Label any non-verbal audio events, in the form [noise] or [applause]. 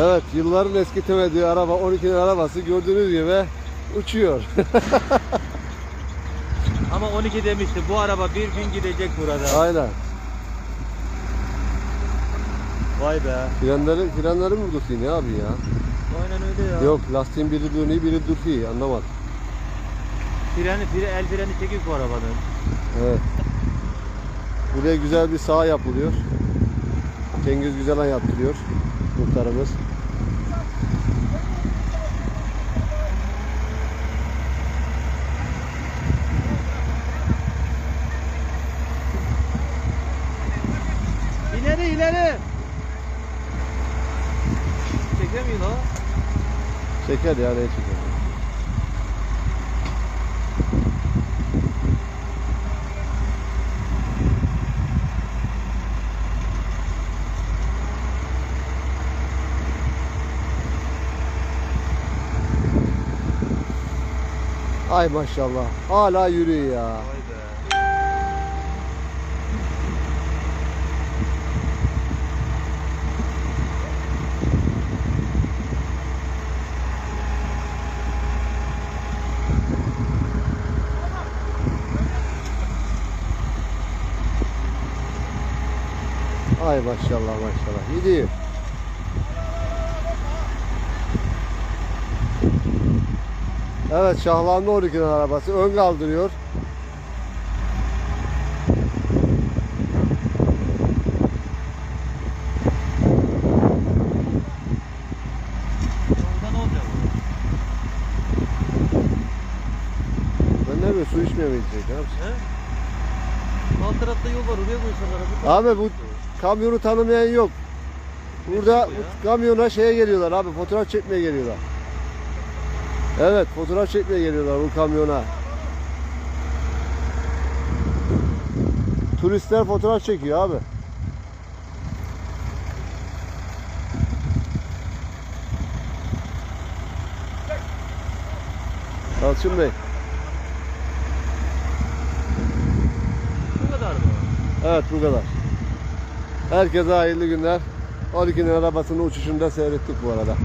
Evet yılların eskitemediği araba 12'nin arabası gördüğünüz gibi uçuyor. [laughs] Ama 12 demişti. Bu araba bir gün gidecek burada. Aynen. Vay be. Frenleri, frenleri mi dursun ya abi ya? Aynen öyle ya. Yok lastiğin biri dönüyor biri duruyor anlamadım. Freni, fre, el freni çekik bu arabanın. Evet. Buraya güzel bir sağ yapılıyor. Cengiz Güzelan yaptırıyor muhtarımız. İleri ileri. Çekemiyor o. Çeker ya ne çeker. Ay maşallah. Hala yürüyor ya. Ay maşallah maşallah. Gidiyor. Evet Şahlanlı 12'nin arabası ön kaldırıyor. Orada ne olacak? Ben ne bileyim su içmeye mi gidecek? He? Alt tarafta yol var. Oraya koysalar. Abi bu kamyonu tanımayan yok. Burada bu kamyona şeye geliyorlar abi fotoğraf çekmeye geliyorlar. Evet fotoğraf çekmeye geliyorlar bu kamyona. Turistler fotoğraf çekiyor abi. Yalçın Bey. Bu kadar mı? Evet bu kadar. Herkese hayırlı günler. 12'nin arabasının uçuşunu da seyrettik bu arada.